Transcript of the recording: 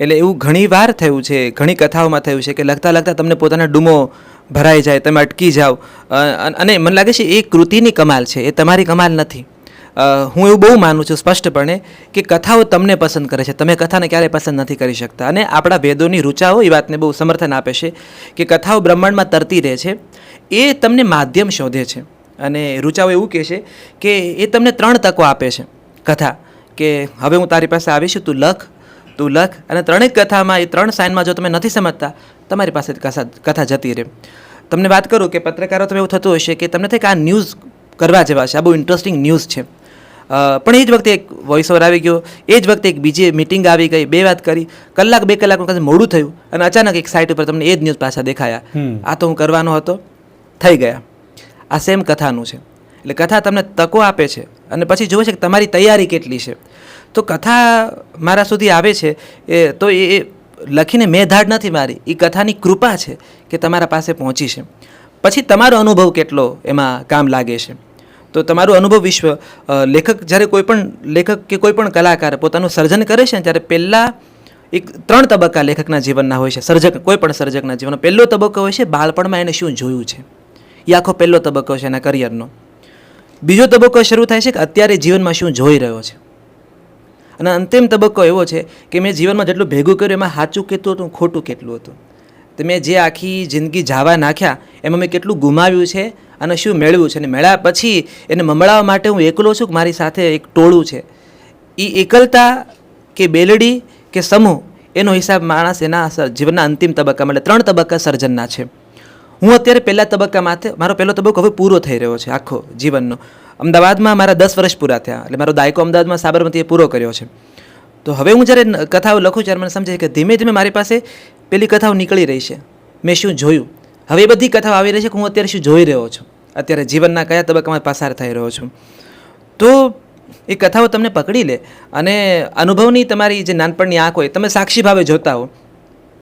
એટલે એવું ઘણી વાર થયું છે, ઘણી કથાઓમાં થયું છે કે લખતા લખતા તમને પોતાના ડૂમો ભરાઈ જાય, તમે અટકી જાઓ. અને મને લાગે છે એ કૃતિની કમાલ છે, એ તમારી કમાલ નથી. હું એવું બહુ માનું છું સ્પષ્ટપણે કે કથાઓ તમને પસંદ કરે છે, તમે કથાને ક્યારેય પસંદ નથી કરી શકતા. અને આપણા વેદોની રૂચાઓ એ વાતને બહુ સમર્થન આપે છે કે કથાઓ બ્રહ્માંડમાં તરતી રહે છે, એ તમને માધ્યમ શોધે છે. અને રૂચાઓ એવું કહે છે કે એ તમને ત્રણ તકો આપે છે કથા, કે હવે હું તારી પાસે આવીશ, તું લખ તું લખ અને ત્રણેય કથામાં એ ત્રણ સાઇનમાં જો તમે નથી સમજતા તમારી પાસે કથા કથા જતી રહે. તમને વાત કરું કે પત્રકારો તમે એવું થતું હશે કે તમને થાય કે આ ન્યૂઝ કરવા જેવા છે આ બહુ ઇન્ટરેસ્ટિંગ ન્યૂઝ છે. પણ એ જ વખતે એક વોઇસ ઓવર આવી ગયો એ જ વખતે એક બીજી મિટિંગ આવી ગઈ બે વાત કરી કલાક બે કલાકનું કદાચ મોડું થયું અને અચાનક એક સાઇટ ઉપર તમને એ જ ન્યૂઝ પાછા દેખાયા. આ તો હું કરવાનો હતો થઈ ગયા. આ સેમ કથાનું છે. એટલે કથા તમને તકો આપે છે. અને પછી જોવે છે કે તમારી તૈયારી કેટલી છે. તો કથા મારા સુધી આવે છે, એ તો એ લખીને મેં ધાડ નથી મારી એ કથાની કૃપા છે કે તમારા પાસે પહોંચી છે. પછી તમારો અનુભવ કેટલો એમાં કામ લાગે છે. તો તમારું અનુભવ વિશ્વ લેખક જ્યારે કોઈ પણ લેખક કે કોઈ પણ કલાકાર પોતાનું સર્જન કરે છે ને ત્યારે પહેલાં એક ત્રણ તબક્કા લેખકના જીવનના હોય છે. સર્જક, કોઈ પણ સર્જકના જીવનનો પહેલો તબક્કો હોય છે, બાળપણમાં એને શું જોયું છે. એ આખો પહેલો તબક્કો છે એના કરિયરનો બીજો તબક્કો શરૂ થાય છે કે અત્યારે જીવનમાં શું જોઈ રહ્યો છે. અને અંતિમ તબક્કો એવો છે કે મેં જીવનમાં જેટલું ભેગું કર્યું એમાં સાચું કેટલું હતું, ખોટું કેટલું હતું. તો મેં જે આખી જિંદગી જાવા નાખ્યા, એમાં મેં કેટલું ગુમાવ્યું છે અને શું મેળવ્યું છે. અને મેળવ્યા પછી એને મમળાવવા માટે હું એકલો છું કે મારી સાથે એક ટોળું છે. એ એકલતા કે બેલડી કે સમૂહ, એનો હિસાબ માણસ એના જીવનના અંતિમ તબક્કા એટલે ત્રણ તબક્કા સર્જનના છે. હું અત્યારે પહેલા તબક્કામાં તે- મારો પહેલો તબક્કો હવે પૂરો થઈ રહ્યો છે આખો જીવનનો. અમદાવાદમાં મારા દસ વર્ષ પૂરા થયા, એટલે મારો દાયકો અમદાવાદમાં સાબરમતીએ પૂરો કર્યો છે. તો હવે હું જ્યારે કથાઓ લખું ત્યારે મને સમજાય કે ધીમે ધીમે મારી પાસે પેલી કથાઓ નીકળી રહી છે. મેં શું જોયું? હવે એ બધી કથાઓ આવી રહી છે કે હું અત્યારે શું જોઈ રહ્યો છું? અત્યારે જીવનના કયા તબક્કામાં પસાર થઈ રહ્યો છું? તો એ કથાઓ તમને પકડી લે અને અનુભવની તમારી જે નાનપણની આંખ હોય, તમે સાક્ષી ભાવે જોતા હો.